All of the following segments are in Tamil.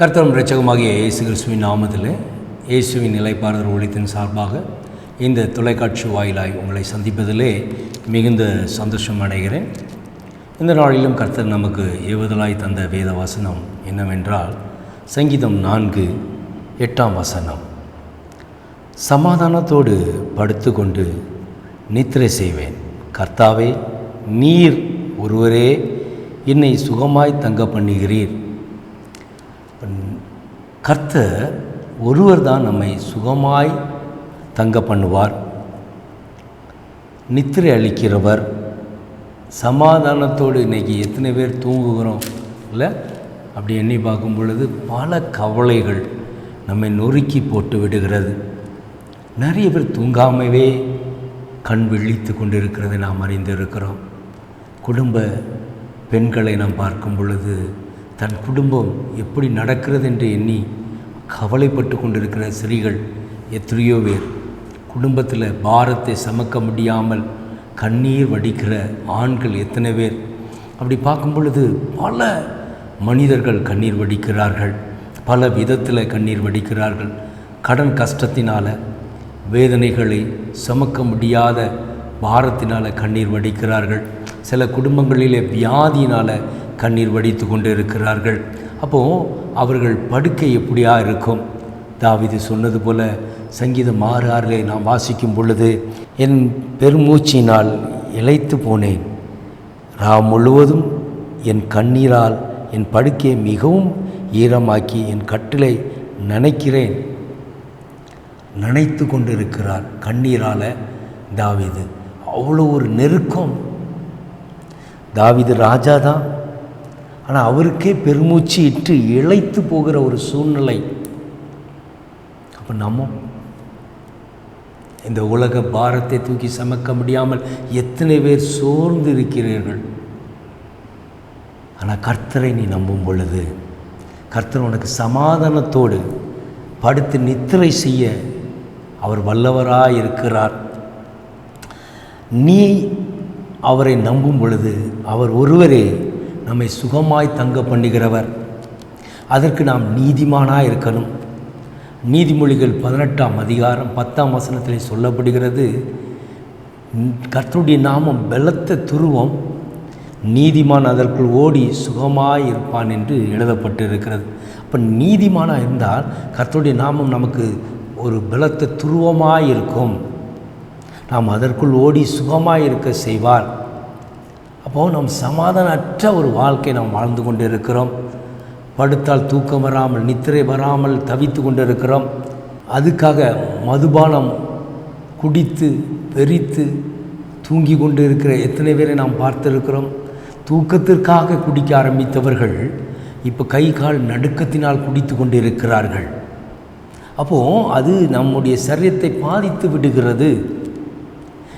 கர்த்தரும் இரட்சகமாகிய இயேசு கிறிஸ்துவின் நாமத்தில் இயேசுவின் நிலைப்பாளர் ஒழித்தின் சார்பாக இந்த தொலைக்காட்சி வாயிலாய் உங்களை சந்திப்பதிலே மிகுந்த சந்தோஷம் அடைகிறேன். இந்த நாளிலும் கர்த்தர் நமக்கு ஏவுதலாய் தந்த வேத வசனம் என்னவென்றால் சங்கீதம் நான்கு எட்டாம் வசனம். சமாதானத்தோடு படுத்துக்கொண்டு நித்திரை செய்வேன். கர்த்தாவே நீர் ஒருவரே என்னை சுகமாய் தங்க பண்ணுகிறீர். கர்த்தர் ஒருவர் தான் நம்மை சுகமாய் தங்க பண்ணுவார். நித்திரை அளிக்கிறவர். சமாதானத்தோடு இன்றைக்கி எத்தனை பேர் தூங்குகிறோம் இல்லை? அப்படி எண்ணி பார்க்கும் பொழுது பல கவலைகள் நம்மை நொறுக்கி போட்டு விடுகிறது. நிறைய பேர் தூங்காமவே கண் விழித்து கொண்டிருக்கிறதை நாம் அறிந்திருக்கிறோம். குடும்ப பெண்களை நாம் பார்க்கும் பொழுது தன் குடும்பம் எப்படி நடக்கிறது என்று எண்ணி கவலைப்பட்டு கொண்டிருக்கிற ஸ்திரீகள் எத்தனையோ பேர். குடும்பத்தில் பாரத்தை சமக்க முடியாமல் கண்ணீர் வடிக்கிற ஆண்கள் எத்தனை பேர். அப்படி பார்க்கும் பொழுது பல மனிதர்கள் கண்ணீர் வடிக்கிறார்கள். பல விதத்தில் கண்ணீர் வடிக்கிறார்கள். கடன் கஷ்டத்தினால் வேதனைகளை சுமக்க முடியாத பாரத்தினால் கண்ணீர் வடிக்கிறார்கள். சில குடும்பங்களிலே வியாதியினால் கண்ணீர் வடித்து கொண்டு இருக்கிறார்கள் அப்போது அவர்கள் படுக்கை எப்படியா இருக்கும்? தாவிது சொன்னது போல சங்கீதம் ஆறு ஆறிலே நான் வாசிக்கும் பொழுது என் பெருமூச்சினால் இழைத்து போனேன். ரா முழுவதும் என் கண்ணீரால் என் படுக்கையை மிகவும் ஈரமாக்கி என் கட்டிலை நனைக்கிறேன். நினைத்து கொண்டிருக்கிறார் கண்ணீரால் தாவிது. அவ்வளோ ஒரு நெருக்கம். தாவிது ராஜா தான் ஆனால் அவருக்கே பெருமூச்சு இட்டு இழைத்து போகிற ஒரு சூழ்நிலை. அப்போ நம்ம இந்த உலக பாரத்தை தூக்கி சமைக்க முடியாமல் எத்தனை பேர் சோர்ந்து இருக்கிறீர்கள்? ஆனால் கர்த்தரை நீ நம்பும் பொழுது கர்த்தர் உனக்கு சமாதானத்தோடு படுத்து நித்திரை செய்ய அவர் வல்லவராக இருக்கிறார். நீ அவரை நம்பும் பொழுது அவர் ஒருவரே நம்மை சுகமாய் தங்க பண்ணுகிறவர். அதற்கு நாம் நீதிமானாக இருக்கணும். நீதிமொழிகள் பதினெட்டாம் அதிகாரம் பத்தாம் வசனத்தில் சொல்லப்படுகிறது கர்த்தருடைய நாமம் பலத்த துருவம் நீதிமான் அதற்குள் ஓடி சுகமாய் இருப்பான் என்று எழுதப்பட்டு இருக்கிறது அப்போ நீதிமானாக இருந்தால் கர்த்தருடைய நாமம் நமக்கு ஒரு பலத்த துருவமாக இருக்கும். நாம் அதற்குள் ஓடி சுகமாக இருக்க செய்வார். அப்போது நம் சமாதானற்ற ஒரு வாழ்க்கை நாம் வாழ்ந்து கொண்டு இருக்கிறோம் படுத்தால் தூக்கம் வராமல் நித்திரை வராமல் தவித்து கொண்டு இருக்கிறோம் அதுக்காக மதுபானம் குடித்து பெரித்து தூங்கி கொண்டு இருக்கிற எத்தனை பேரை நாம் பார்த்திருக்கிறோம். தூக்கத்திற்காக குடிக்க ஆரம்பித்தவர்கள் இப்போ கை கால் நடுக்கத்தினால் குடித்து கொண்டு இருக்கிறார்கள் அப்போது அது நம்முடைய சரீரத்தை பாதித்து விடுகிறது.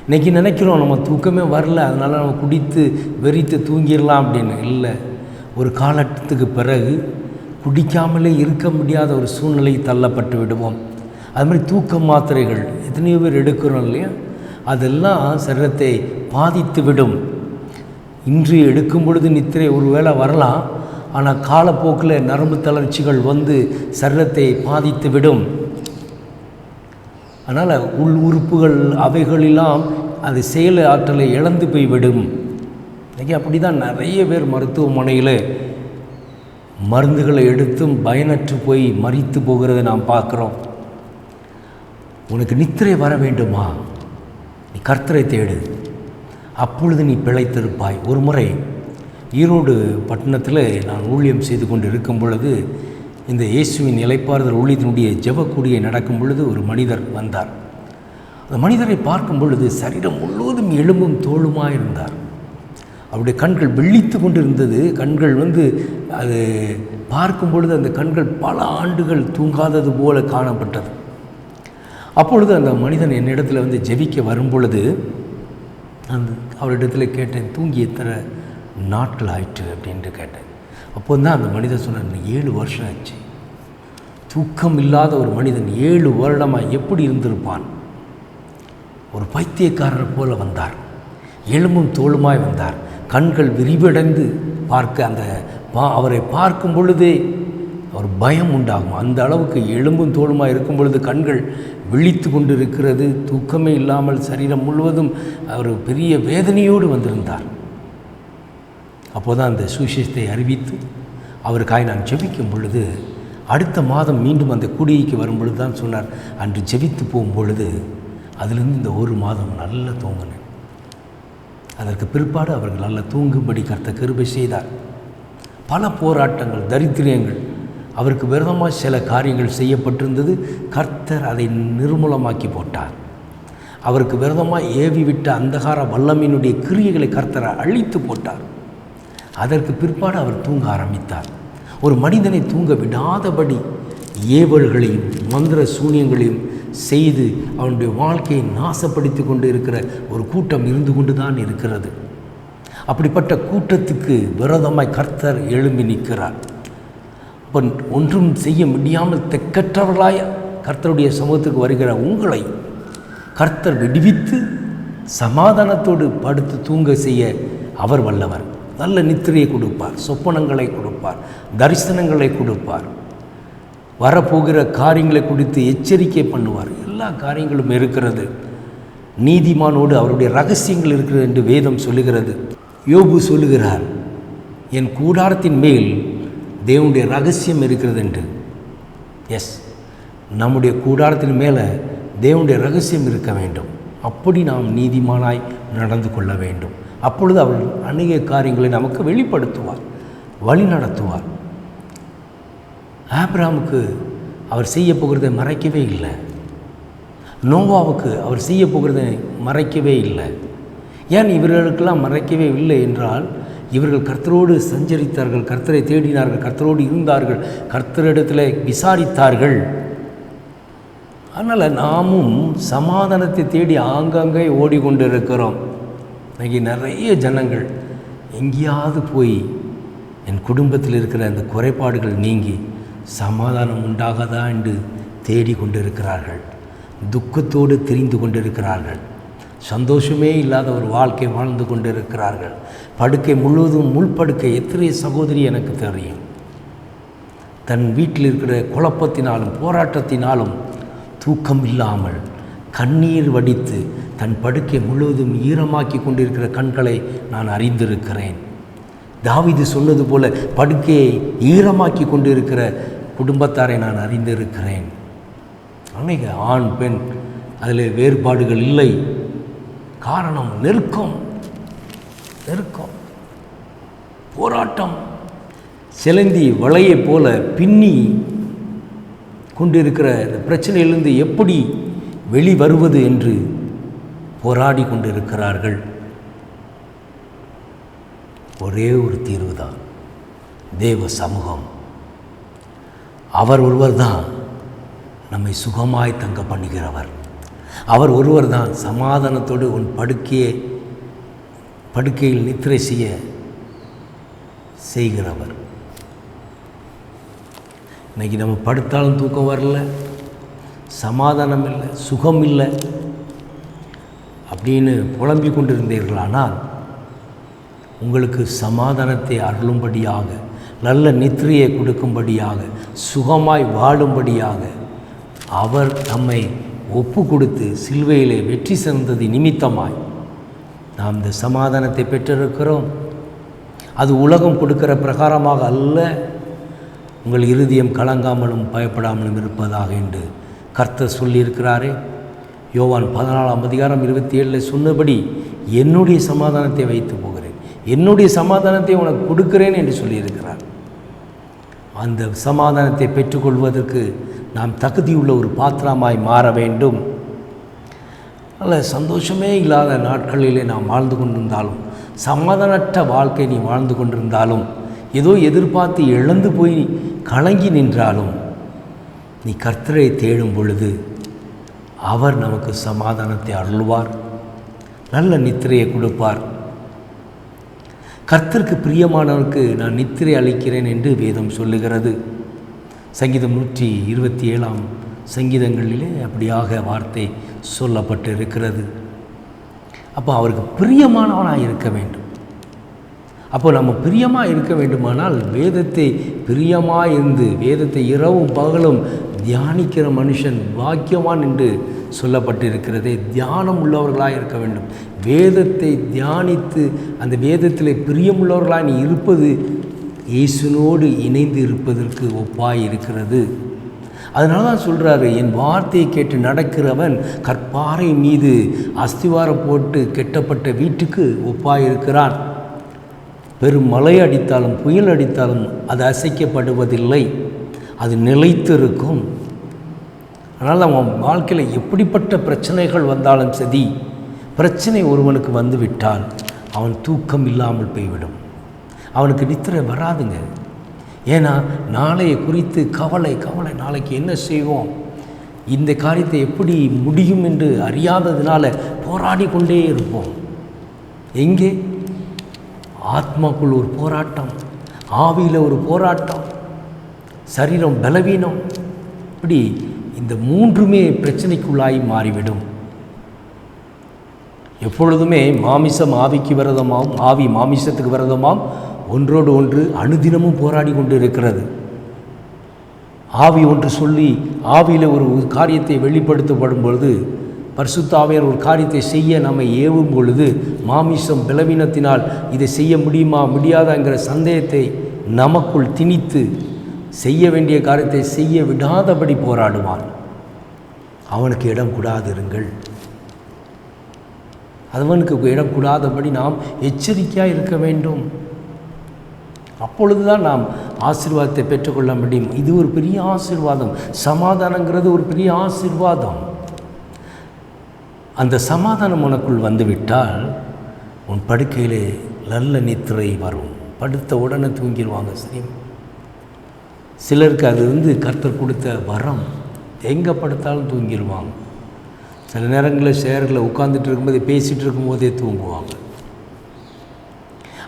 இன்றைக்கி நினைக்கிறோம் நம்ம தூக்கமே வரல அதனால் நம்ம குடித்து வெறித்து தூங்கிடலாம் அப்படின்னு. இல்லை ஒரு காலகட்டத்துக்கு பிறகு குடிக்காமலே இருக்க முடியாத ஒரு சூழ்நிலை தள்ளப்பட்டு விடுவோம். அது மாதிரி தூக்க மாத்திரைகள் எத்தனையோ பேர் எடுக்கிறோம் இல்லையா? அதெல்லாம் சரீரத்தை பாதித்து விடும். இன்று எடுக்கும் பொழுது நித்திரை ஒரு வேளை வரலாம் ஆனால் காலப்போக்கில் நரம்பு தளர்ச்சிகள் வந்து சரீரத்தை பாதித்து விடும். அதனால் உள் உறுப்புகள் அவைகளெல்லாம் அது செயல் ஆற்றலை இழந்து போய்விடும். இன்றைக்கி அப்படி தான் நிறைய பேர் மருத்துவமனையில் மருந்துகளை எடுத்தும் பயனற்று போய் மறித்து போகிறத நாம் பார்க்குறோம். உனக்கு நித்திரை வர வேண்டுமா? நீ கர்த்தரை தேடு. அப்பொழுது நீ பிழைத்திருப்பாய். ஒரு முறை ஈரோடு பட்டணத்தில் நான் ஊழியம் செய்து கொண்டு இருக்கும் பொழுது இந்த இயேசுவின் நிலைப்பாறுதல் ஊழியத்தினுடைய ஜெபக்கூடியை நடக்கும் பொழுது ஒரு மனிதர் வந்தார். அந்த மனிதரை பார்க்கும் பொழுது சரீரம் முழுவதும் எலும்பும் தோளுமாக இருந்தார். அவருடைய கண்கள் வெள்ளித்து கொண்டு இருந்தது கண்கள் வந்து அது பார்க்கும் பொழுது அந்த கண்கள் பல ஆண்டுகள் தூங்காதது போல காணப்பட்டது. அப்பொழுது அந்த மனிதன் என்னிடத்தில் வந்து ஜெபிக்க வரும் பொழுது அந்த அவரிடத்தில் கேட்டேன் தூங்கி எத்தனை நாட்கள் ஆயிற்று? அப்படின்ட்டு கேட்டேன். அப்போ தான் அந்த மனிதன் சொன்னார் ஏழு வருஷம் ஆச்சு. தூக்கம் இல்லாத ஒரு மனிதன் ஏழு வருடமாக எப்படி இருந்திருப்பான்? ஒரு பைத்தியக்காரர் போல வந்தார். எலும்பும் தோளுமாய் வந்தார். கண்கள் விரிவடைந்து பார்க்க அந்த பா அவரை பார்க்கும் பொழுதே ஒரு பயம் உண்டாகும். அந்த அளவுக்கு எலும்பும் தோளுமாக இருக்கும் பொழுது கண்கள் விழித்து கொண்டு இருக்கிறது தூக்கமே இல்லாமல் சரீரம் முழுவதும் அவர் பெரிய வேதனையோடு வந்திருந்தார். அப்போதான் அந்த சுவிசேஷத்தை அறிவித்து அவருக்காய் நான் ஜெபிக்கும் பொழுது அடுத்த மாதம் மீண்டும் அந்த குடியைக்கு வரும் பொழுது தான் சொன்னார் அன்று ஜெபித்து போகும் பொழுது அதிலிருந்து இந்த ஒரு மாதம் நல்ல தூங்கினேன். அதற்கு பிற்பாடு அவர்கள் நல்ல தூங்கும்படி கர்த்த கிருபை செய்தார். பல போராட்டங்கள் தரித்திரியங்கள் அவருக்கு விரதமாக சில காரியங்கள் செய்யப்பட்டிருந்தது கர்த்தர் அதை நிர்மூலமாக்கி போட்டார். அவருக்கு விரதமாக ஏவி விட்ட அந்தகார வல்லமையினுடைய கிரியைகளை கர்த்தரை அழித்து போட்டார். அதற்கு பிற்பாடு அவர் தூங்க ஆரம்பித்தார். ஒரு மனிதனை தூங்க விடாதபடி ஏவல்களையும் மந்திர சூனியங்களையும் செய்து அவனுடைய வாழ்க்கையை நாசப்படுத்தி கொண்டு இருக்கிற ஒரு கூட்டம் இருந்து கொண்டு தான் இருக்கிறது. அப்படிப்பட்ட கூட்டத்துக்கு விரோதமாய் கர்த்தர் எழும்பி நிற்கிறார். அப்போ ஒன்றும் செய்ய முடியாமல் தெக்கற்றவர்களாய் கர்த்தருடைய சமூகத்துக்கு வருகிற உங்களை கர்த்தர் விடுவித்து சமாதானத்தோடு படுத்து தூங்க செய்ய அவர் வல்லவர். நல்ல நித்திரையை கொடுப்பார் சொப்பனங்களை கொடுப்பார் தரிசனங்களை கொடுப்பார். வரப்போகிற காரியங்களை குறித்து எச்சரிக்கை பண்ணுவார். எல்லா காரியங்களும் இருக்கிறது. நீதிமானோடு அவருடைய ரகசியங்கள் இருக்கிறது என்று வேதம் சொல்லுகிறது. யோபு சொல்லுகிறார் என் கூடாரத்தின் மேல் தேவனுடைய ரகசியம் இருக்கிறது என்று. எஸ் நம்முடைய கூடாரத்தின் மேலே தேவனுடைய ரகசியம் இருக்க வேண்டும். அப்படி நாம் நீதிமானாய் நடந்து கொள்ள வேண்டும். அப்பொழுது அவர் அநேக காரியங்களை நமக்கு வெளிப்படுத்துவார் வழி நடத்துவார் ஆப்ராமுக்கு அவர் செய்ய போகிறதை மறைக்கவே இல்லை. நோவாவுக்கு அவர் செய்ய போகிறதை மறைக்கவே இல்லை. ஏன் இவர்களுக்கெல்லாம் மறைக்கவே இல்லை என்றால் இவர்கள் கர்த்தரோடு சஞ்சரித்தார்கள் கர்த்தரை தேடினார்கள் கர்த்தரோடு இருந்தார்கள் கர்த்தரிடத்தில் விசாரித்தார்கள். அதனால் நாமும் சமாதானத்தை தேடி ஆங்காங்கே ஓடிக்கொண்டிருக்கிறோம். இன்னைக்கு நிறைய ஜனங்கள் எங்கேயாவது போய் என் குடும்பத்தில் இருக்கிற அந்த குறைபாடுகள் நீங்கி சமாதானம் உண்டாகாதா என்று தேடி கொண்டிருக்கிறார்கள். துக்கத்தோடு தெரிந்து கொண்டிருக்கிறார்கள். சந்தோஷமே இல்லாத ஒரு வாழ்க்கை வாழ்ந்து கொண்டிருக்கிறார்கள். படுக்கை முழுவதும் முள்படுக்கை எத்தனை சகோதரி எனக்கு தெரியும். தன் வீட்டில் இருக்கிற குழப்பத்தினாலும் போராட்டத்தினாலும் தூக்கம் இல்லாமல் கண்ணீர் வடித்து தன் படுக்கை முழுவதும் ஈரமாக்கி கொண்டிருக்கிற கண்களை நான் அறிந்திருக்கிறேன். தாவிது சொன்னது போல படுக்கையை ஈரமாக்கி கொண்டிருக்கிற குடும்பத்தாரை நான் அறிந்திருக்கிறேன். அநேக ஆண் பெண் அதில் வேறுபாடுகள் இல்லை. காரணம் நெருக்கம். நெருக்கம். போராட்டம். சிலந்தி வளையைப் போல பின்னி கொண்டிருக்கிற இந்த பிரச்சனையிலிருந்து எப்படி வெளிவருவது என்று போராடி கொண்டிருக்கிறார்கள். ஒரே ஒரு தீர்வு தான் தேவ சமூகம். அவர் ஒருவர் தான் நம்மை சுகமாய் தங்க பண்ணுகிறவர். அவர் ஒருவர் தான் சமாதானத்தோடு உன் படுக்கையை படுக்கையில் நித்திரை செய்ய செய்கிறவர். இன்னைக்கு நம்ம படுத்தாலும் தூக்கம் வரல சமாதானம் இல்லை சுகம் இல்லை. அப்படின்னு புலம்பிக் கொண்டிருந்தீர்களானால் உங்களுக்கு சமாதானத்தை அருளும்படியாக நல்ல நித்திரையை கொடுக்கும்படியாக சுகமாய் வாழும்படியாக அவர் நம்மை ஒப்பு கொடுத்து சில்வையிலே வெற்றி சிறந்தது நிமித்தமாய் நாம் இந்த சமாதானத்தை பெற்றிருக்கிறோம். அது உலகம் கொடுக்கிற பிரகாரமாக அல்ல. உங்கள் இருதயம் கலங்காமலும் பயப்படாமலும் இருப்பதாக என்று கர்த்தர் சொல்லியிருக்கிறாரே. யோவான் பதினாலாம் அதிகாரம் இருபத்தி ஏழில் சொன்னபடி என்னுடைய சமாதானத்தை வைத்து போகிறேன். என்னுடைய சமாதானத்தை உனக்கு கொடுக்கிறேன் என்று சொல்லியிருக்கிறார். அந்த சமாதானத்தை பெற்றுக்கொள்வதற்கு நாம் தகுதியுள்ள ஒரு பாத்திரமாய் மாற வேண்டும். நல்ல சந்தோஷமே இல்லாத நாட்களிலே நாம் வாழ்ந்து கொண்டிருந்தாலும் சமாதானற்ற வாழ்க்கை நீ வாழ்ந்து கொண்டிருந்தாலும் ஏதோ எதிர்பார்த்து இழந்து போய் கலங்கி நின்றாலும் நீ கர்த்தரை தேடும் பொழுது அவர் நமக்கு சமாதானத்தை அருள்வார். நல்ல நித்திரையை கொடுப்பார். கர்த்தருக்கு பிரியமானவருக்கு நான் நித்திரை அளிக்கிறேன் என்று வேதம் சொல்லுகிறது. சங்கீதம் நூற்றி இருபத்தி ஏழாம் சங்கீதங்களிலே அப்படியாக வார்த்தை சொல்லப்பட்டு இருக்கிறது அப்போ அவருக்கு பிரியமானவனாக இருக்க வேண்டும். அப்போ நம்ம பிரியமாக இருக்க வேண்டுமானால் வேதத்தை பிரியமாக இருந்து வேதத்தை இரவும் பகலும் தியானிக்கிற மனுஷன் பாக்கியவான் என்று சொல்லப்பட்டிருக்கிறதே. தியானம் உள்ளவர்களாக இருக்க வேண்டும். வேதத்தை தியானித்து அந்த வேதத்தில் பிரியமுள்ளவர்களாக நீ இருப்பது இயேசுனோடு இணைந்து இருப்பதற்கு ஒப்பாய் இருக்கிறது. அதனால தான் சொல்கிறாரு என் வார்த்தையை கேட்டு நடக்கிறவன் கற்பாறை மீது அஸ்திவாரம் போட்டு கெட்டப்பட்ட வீட்டுக்கு ஒப்பாயிருக்கிறான் பெரும் மழை அடித்தாலும் புயல் அடித்தாலும் அது அசைக்கப்படுவதில்லை. அது நிலைத்திருக்கும். அதனால் அவன் வாழ்க்கையில் எப்படிப்பட்ட பிரச்சனைகள் வந்தாலும் சரி பிரச்சனை ஒருவனுக்கு வந்துவிட்டால் அவன் தூக்கம் இல்லாமல் போய்விடும். அவனுக்கு நித்திரை வராதுங்க. ஏன்னா நாளைய குறித்து கவலை கவலை நாளைக்கு என்ன செய்வோம்? இந்த காரியத்தை எப்படி முடியும் என்று அறியாததினால போராடி கொண்டே இருப்போம். எங்கே? ஆத்மாக்குள் ஒரு போராட்டம் ஆவியில் ஒரு போராட்டம் சரீரம் பலவீனம். இப்படி இந்த மூன்றுமே பிரச்சனைக்குள்ளாய் மாறிவிடும். எப்பொழுதுமே மாமிசம் ஆவிக்கு விரதமாம் ஆவி மாமிசத்துக்கு விரதமாம் ஒன்றோடு ஒன்று அனுதினமும் போராடி கொண்டு இருக்கிறது ஆவி ஒன்று சொல்லி ஆவியில் ஒரு காரியத்தை வெளிப்படுத்தப்படும் பொழுது பரிசுத்தாவியர் ஒரு காரியத்தை செய்ய நம்மை ஏவும் பொழுது மாமிசம் பலவீனத்தினால் இதை செய்ய முடியுமா முடியாதாங்கிற சந்தேகத்தை நமக்குள் திணித்து செய்ய வேண்டிய காரியத்தை செய்ய விடாதபடி போராடுவான் அவனுக்கு இடம் கூடாதிருங்கள். அவனுக்கு இடம் கூடாதபடி நாம் எச்சரிக்கையாக இருக்க வேண்டும். அப்பொழுதுதான் நாம் ஆசீர்வாதத்தை பெற்றுக்கொள்ள முடியும். இது ஒரு பெரிய ஆசீர்வாதம். சமாதானங்கிறது ஒரு பெரிய ஆசீர்வாதம். அந்த சமாதானம் உனக்குள் வந்துவிட்டால் உன் படுக்கையிலே நல்ல நித்திரை வரும். படுத்த உடனே தூங்கிடுவாங்க. ஸ்ரீ சிலருக்கு அது வந்து கர்த்தர் கொடுத்த வரம். எங்கே படுத்தாலும் தூங்கிடுவாங்க. சில நேரங்களில் சேரில் உட்காந்துட்டு இருக்கும்போது பேசிகிட்டு இருக்கும்போதே தூங்குவாங்க.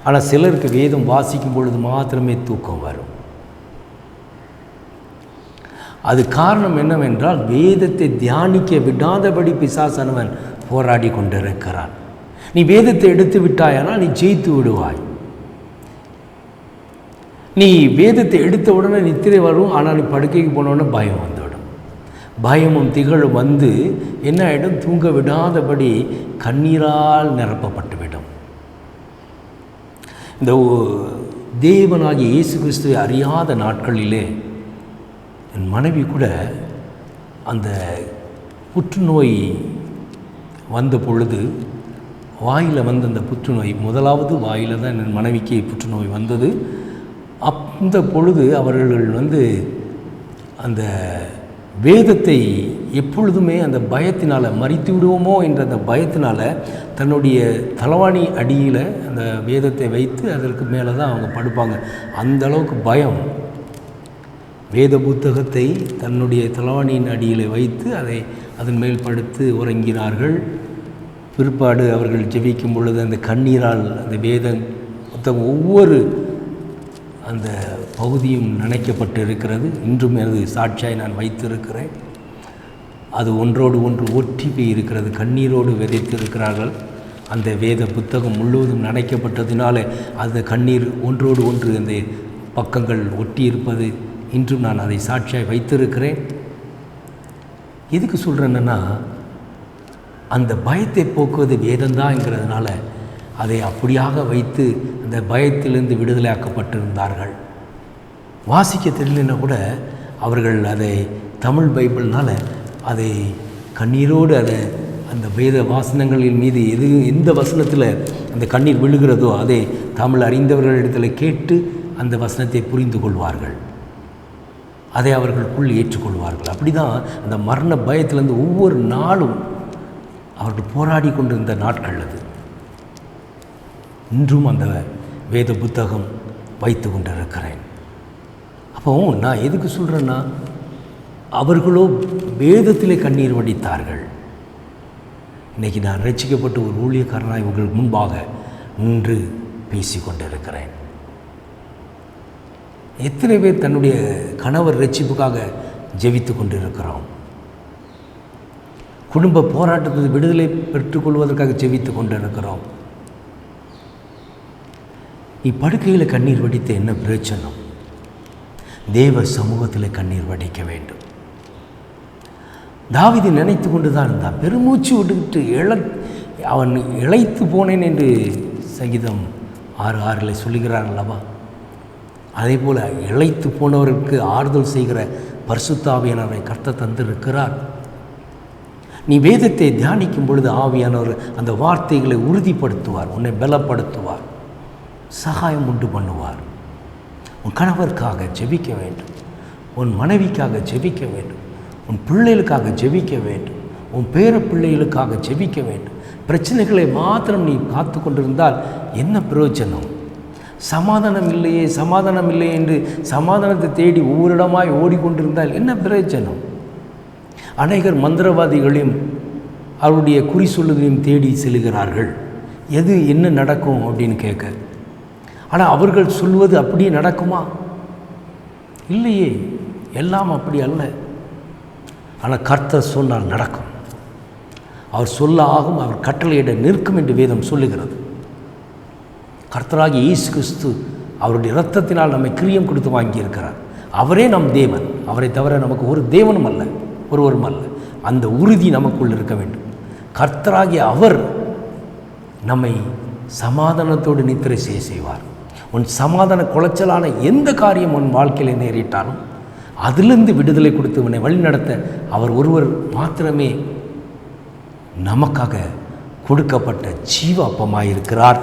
ஆனால் சிலருக்கு வேதம் வாசிக்கும் பொழுது மாத்திரமே தூக்கம் வரும். அது காரணம் என்னவென்றால் வேதத்தை தியானிக்க விடாதபடி பிசாசனவன் போராடி கொண்டிருக்கிறான். நீ வேதத்தை எடுத்து விட்டாயானால் நீ ஜெயித்து விடுவாய். நீ வேதத்தை எடுத்த உடனே நித்திரை வரும் ஆனால் நீ படுக்கைக்கு போனோடனே பயம் வந்துவிடும். பயமும் திகழும் வந்து என்ன ஆகிடும் தூங்க விடாதபடி கண்ணீரால் நிரப்பப்பட்டுவிடும் இந்த ஓ- தேவனாகிய இயேசு கிறிஸ்துவை அறியாத நாட்களிலே என் மனைவி கூட அந்த புற்றுநோய் வந்த பொழுது வாயில் வந்த அந்த புற்றுநோய் முதலாவது வாயில் தான் என் மனைவிக்கு புற்றுநோய் வந்தது. அந்த பொழுது அவர்கள் வந்து அந்த வேதத்தை எப்பொழுதுமே அந்த பயத்தினால் மறித்து விடுவோமோ என்ற அந்த பயத்தினால் தன்னுடைய தலவாணி அடியில் அந்த வேதத்தை வைத்து அதற்கு மேலே தான் அவங்க படுப்பாங்க. அந்த அளவுக்கு பயம். வேத புத்தகத்தை தன்னுடைய தலவாணியின் அடியில் வைத்து அதை அதன் மேல் படுத்து உறங்கினார்கள். பிற்பாடு அவர்கள் ஜெபிக்கும் பொழுது அந்த கண்ணீரால் அந்த வேதம் புத்தகம் ஒவ்வொரு அந்த பகுதியும் நினைக்கப்பட்டு இருக்கிறது இன்றும் எனது சாட்சியாய் நான் வைத்திருக்கிறேன். அது ஒன்றோடு ஒன்று ஒற்றி போய் இருக்கிறது கண்ணீரோடு விதைத்து இருக்கிறார்கள் அந்த வேத புத்தகம் முழுவதும் நினைக்கப்பட்டதினால அந்த கண்ணீர் ஒன்றோடு ஒன்று அந்த பக்கங்கள் ஒட்டி இருப்பது இன்றும் நான் அதை சாட்சியாய் வைத்திருக்கிறேன். எதுக்கு சொல்கிறேன்னா அந்த பயத்தை போக்குவது வேதந்தாங்கிறதுனால அதை அப்படியாக வைத்து அந்த பயத்திலிருந்து விடுதலையாக்கப்பட்டிருந்தார்கள். வாசிக்க தெரியலன்னா கூட அவர்கள் அதை தமிழ் பைபிள்னால் அதை கண்ணீரோடு அதை அந்த வேத வாசனங்களின் மீது எது எந்த வசனத்தில் அந்த கண்ணீர் விழுகிறதோ அதை தமிழ் அறிந்தவர்களிடத்தில் கேட்டு அந்த வசனத்தை புரிந்து கொள்வார்கள். அதை அவர்களுக்குள் ஏற்றுக்கொள்வார்கள். அப்படி தான் அந்த மரண பயத்திலேருந்து ஒவ்வொரு நாளும் அவர்கள் போராடி கொண்டிருந்த நாட்கள் அது. இன்றும் அந்த வேத புத்தகம் வைத்து கொண்டிருக்கிறேன். அப்போ நான் எதுக்கு சொல்கிறேன்னா அவர்களோ வேதத்திலே கண்ணீர் வடித்தார்கள். இன்னைக்கு நான் ரசிக்கப்பட்டு ஒரு ஊழியக்காரனாக இவர்கள் முன்பாக நின்று பேசி கொண்டிருக்கிறேன். எத்தனை பேர் தன்னுடைய கணவர் ரட்சிப்புக்காக ஜெபித்து கொண்டிருக்கிறோம். குடும்ப போராட்டத்தில் விடுதலை பெற்றுக்கொள்வதற்காக ஜெபித்து கொண்டிருக்கிறோம். இப்படுக்கையில் கண்ணீர் வடித்த என்ன பிரயோஜனம்? தேவ சமூகத்தில் கண்ணீர் வடிக்க வேண்டும். தாவிதி நினைத்து கொண்டு தான் இருந்தான் பெருமூச்சு விட்டுக்கிட்டு இழ அவன் இழைத்து போனேன் என்று சங்கீதம் ஆறு ஆறில் சொல்லுகிறார் அல்லவா? அதே போல் இழைத்து போனவருக்கு ஆறுதல் செய்கிற பரிசுத்தாவியானவரை கர்த்த தந்திருக்கிறார். நீ வேதத்தை தியானிக்கும் பொழுது ஆவியானவர் அந்த வார்த்தைகளை உறுதிப்படுத்துவார் உன்னை பலப்படுத்துவார். சகாயம் உண்டு பண்ணுவார். உன் கணவருக்காக ஜெபிக்க வேண்டும். உன் மனைவிக்காக ஜெபிக்க வேண்டும். உன் பிள்ளைகளுக்காக ஜெபிக்க வேண்டும். உன் பேர பிள்ளைகளுக்காக ஜெபிக்க வேண்டும். பிரச்சனைகளை மாத்திரம் நீ காத்து கொண்டிருந்தால் என்ன பிரயோஜனம்? சமாதானம் இல்லையே சமாதானம் இல்லையே என்று சமாதானத்தை தேடி ஒவ்வொரு இடமாய் ஓடிக்கொண்டிருந்தால் என்ன பிரயோஜனம்? அநேகர் மந்திரவாதிகளையும் அவருடைய குறி சொல்லுதலையும் தேடி செல்கிறார்கள். எது என்ன நடக்கும் அப்படின்னு கேட்க ஆனால் அவர்கள் சொல்வது அப்படியே நடக்குமா? இல்லையே எல்லாம் அப்படி அல்ல. ஆனால் கர்த்தர் சொன்னால் நடக்கும். அவர் சொல்ல ஆகும் அவர் கட்டளையிட நிற்கும் என்று வேதம் சொல்லுகிறது. கர்த்தராகி இயேசு கிறிஸ்து அவருடைய இரத்தத்தினால் நம்மை கிரியம் கொடுத்து வாங்கியிருக்கிறார். அவரே நம் தேவன். அவரை தவிர நமக்கு ஒரு தேவனும் அல்ல ஒருவரும் அல்ல. அந்த உறுதி நமக்குள் இருக்க வேண்டும். கர்த்தராகிய அவர் நம்மை சமாதானத்தோடு நித்திரை செய்ய செய்வார். உன் சமாதான குலைச்சலான எந்த காரியம் உன் வாழ்க்கையில் நேரிட்டாலும் அதிலிருந்து விடுதலை கொடுத்து உன்னை வழிநடத்த அவர் ஒருவர் மாத்திரமே நமக்காக கொடுக்கப்பட்ட ஜீவ அப்பமாயிருக்கிறார்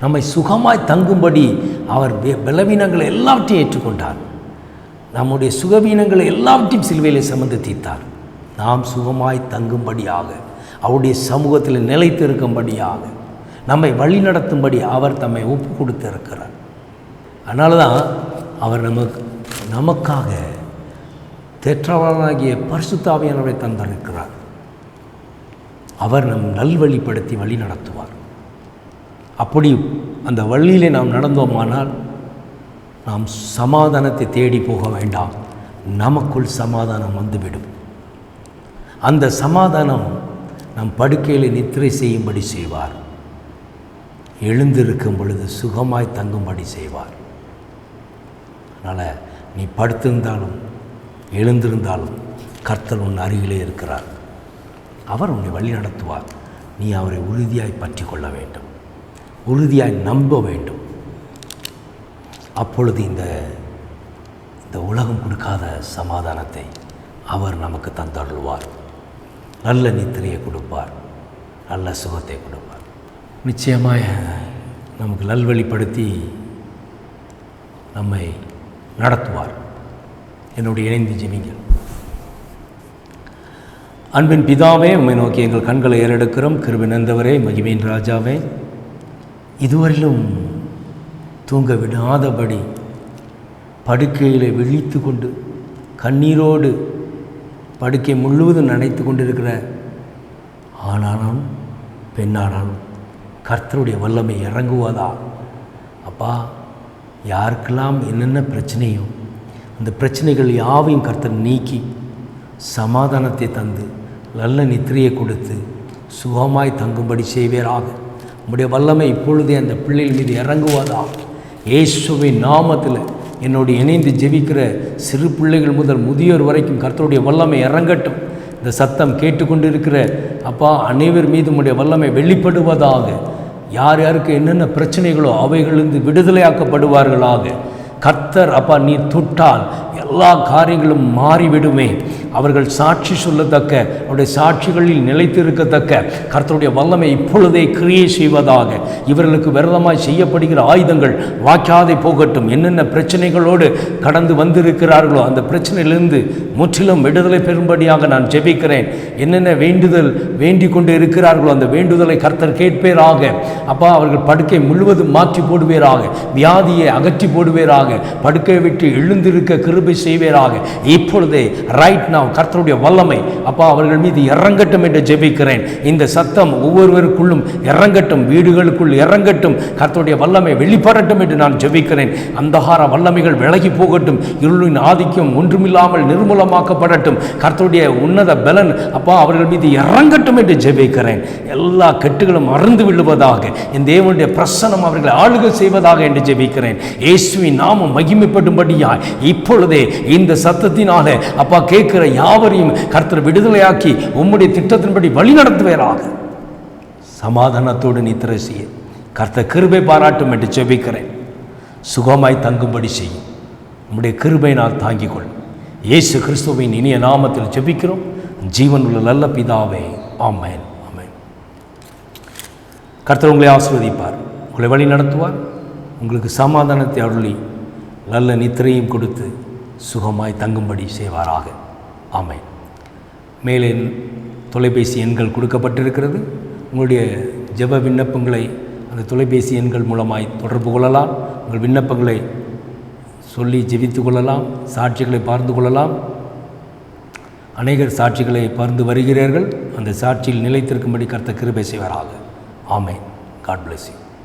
நம்மை சுகமாய் தங்கும்படி அவர் வெ- பலவீனங்களை எல்லாவற்றையும் ஏற்றுக்கொண்டார். நம்முடைய சுகவீனங்களை எல்லாவற்றையும் சிலுவையிலே சமந்து தீர்த்தார். நாம் சுகமாய் தங்கும்படியாக அவருடைய சமூகத்தில் நிலைத்திருக்கும்படியாக நம்மை வழிநடத்தும்படி அவர் தம்மை ஒப்பு கொடுத்து இருக்கிறார் அதனால தான் அவர் நமக்கு நமக்காக தேற்றவாளனாகிய பரிசுத்தாவியானவரை தந்திருக்கிறார். அவர் நம் நல்வழிப்படுத்தி வழி நடத்துவார். அப்படி அந்த வழியிலே நாம் நடந்தோமானால் நாம் சமாதானத்தை தேடி போக வேண்டாம். நமக்குள் சமாதானம் வந்துவிடும். அந்த சமாதானம் நம் படுக்கையில் நித்திரை செய்யும்படி செய்வார். எழுந்திருக்கும் பொழுது சுகமாய் தங்கும்படி செய்வார். அதனால் நீ படுத்திருந்தாலும் எழுந்திருந்தாலும் கர்த்தர் உன் அருகிலே இருக்கிறார். அவர் உன்னை வழி நடத்துவார். நீ அவரை உறுதியாய் பற்றி கொள்ள வேண்டும். உறுதியாய் நம்ப வேண்டும். அப்பொழுது இந்த இந்த உலகம் கொடுக்காத சமாதானத்தை அவர் நமக்கு தந்தருள்வார். நல்ல நித்திரையை கொடுப்பார். நல்ல சுகத்தை கொடுப்பார். நிச்சயமாக நமக்கு நல்வழிப்படுத்தி நம்மை நடத்துவார். என்னுடைய இணைந்து ஜெமிங்கள் அன்பின் பிதாவே உண்மை நோக்கி எங்கள் கண்களை ஏறெடுக்கிறோம். கிருபை நந்தவரே மகிமையின் ராஜாவே இதுவரையிலும் தூங்க விடாதபடி படுக்கையில் விழித்து கொண்டு கண்ணீரோடு படுக்கை முழுவதும் நினைத்து கொண்டிருக்கிற ஆணானாலும் பெண்ணானாலும் கர்த்தருடைய வல்லமை இறங்குவதா? அப்பா யாருக்கெல்லாம் என்னென்ன பிரச்சனையோ அந்த பிரச்சனைகள் யாவையும் கர்த்தர் நீக்கி சமாதானத்தை தந்து நல்ல நித்திரையை கொடுத்து சுகமாய் தங்கும்படி செய்வேராக. உங்களுடைய வல்லமை இப்பொழுதே அந்த பிள்ளைகள் மீது இறங்குவதா? இயேசுவின் நாமத்தில் என்னோடு இணைந்து ஜெபிக்கிற சிறு பிள்ளைகள் முதல் முதியோர் வரைக்கும் கர்த்தருடைய வல்லமை இறங்கட்டும். இந்த சத்தம் கேட்டுக்கொண்டிருக்கிற அப்பா அனைவர் மீது உடைய வல்லமை வெளிப்படுவதாக யார் யாருக்கு என்னென்ன பிரச்சனைகளோ அவைகளிலிருந்து விடுதலையாக்கப்படுவார்களாக. கர்த்தர் அப்பா நீ தொட்டால் எல்லா காரியங்களும் மாறிவிடுமே. அவர்கள் சாட்சி சொல்லத்தக்க அவருடைய சாட்சிகளில் நிலைத்திருக்கத்தக்க கர்த்தருடைய வல்லமை இப்பொழுதே கிரியை செய்வதாக இவர்களுக்கு விரதமாய் செய்யப்படுகிற ஆயுதங்கள் வாக்காதை போகட்டும். என்னென்ன பிரச்சனைகளோடு கடந்து வந்திருக்கிறார்களோ அந்த பிரச்சனையிலிருந்து முற்றிலும் விடுதலை பெறும்படியாக நான் ஜெபிக்கிறேன். என்னென்ன வேண்டுதல் வேண்டி கொண்டு இருக்கிறார்களோ அந்த வேண்டுதலை கர்த்தர் கேட்பேராக. அப்பா அவர்கள் படுக்கை முழுவதும் மாற்றி போடுவேராக வியாதியை அகற்றி போடுவேராக படுக்கை விட்டு எழுந்திருக்க கிருபை செய்வேராக. இப்பொழுதே ரைட் நான் வேண்டாம் கர்த்தருடைய வல்லமை. அப்பா அவர்கள் மீது இறங்கட்டும் என்று ஜெபிக்கிறேன். இந்த சத்தம் ஒவ்வொருவருக்குள்ளும் இறங்கட்டும் வீடுகளுக்குள் இறங்கட்டும். கர்த்தருடைய வல்லமை வெளிப்படட்டும் என்று நான் ஜெபிக்கிறேன். அந்தகார வல்லமைகள் விலகி போகட்டும். இருளின் ஆதிக்கம் ஒன்றுமில்லாமல் நிர்மூலமாக்கப்படட்டும். கர்த்தருடைய உன்னத பலன் அப்பா அவர்கள் மீது இறங்கட்டும் என்று ஜெபிக்கிறேன். எல்லா கெட்டுகளும் அறந்து விழுவதாக என் தேவனுடைய பிரசனம் அவர்களை ஆளுகை செய்வதாக என்று ஜெபிக்கிறேன். இயேசுவின் நாமம் மகிமைப்படும்படியா இப்பொழுதே இந்த சத்தத்தினால அப்பா கேட்கிற யாவரையும் கர்த்தர் விடுதலையாக்கி உம்முடைய திட்டத்தின்படி வழி நடத்துவேராக. சமாதானத்தோடு நித்திரை செய்ய கர்த்தர் கிருபை பாராட்டும் என்று ஜெபிக்கிறேன். சுகமாய் தங்கும்படி செய்யும் உம்முடைய நான் தாங்கிக் கொள். இயேசு கிறிஸ்துவின் இனிய நாமத்தில் ஜெபிக்கிறோம். ஜீவன் உள்ள நல்ல பிதாவே ஆமேன் ஆமென். கர்த்தர் உங்களை ஆசிர்வதிப்பார். உங்களை வழி நடத்துவார். உங்களுக்கு சமாதானத்தை அருளி நல்ல நித்திரையும் கொடுத்து சுகமாய் தங்கும்படி செய்வாராக. ஆமை மேலே தொலைபேசி எண்கள் கொடுக்கப்பட்டிருக்கிறது. உங்களுடைய ஜெப விண்ணப்பங்களை அந்த தொலைபேசி எண்கள் மூலமாய் தொடர்பு கொள்ளலாம். உங்கள் விண்ணப்பங்களை சொல்லி ஜெபித்து கொள்ளலாம். சாட்சிகளை பார்த்து கொள்ளலாம். அநேகர் சாட்சிகளை பகிர்ந்து வருகிறீர்கள். அந்த சாட்சியில் நிலைத்திருக்கும்படி கர்த்தர் கிருபை செய்வாராக. ஆமை காட் பிளஸ் யூ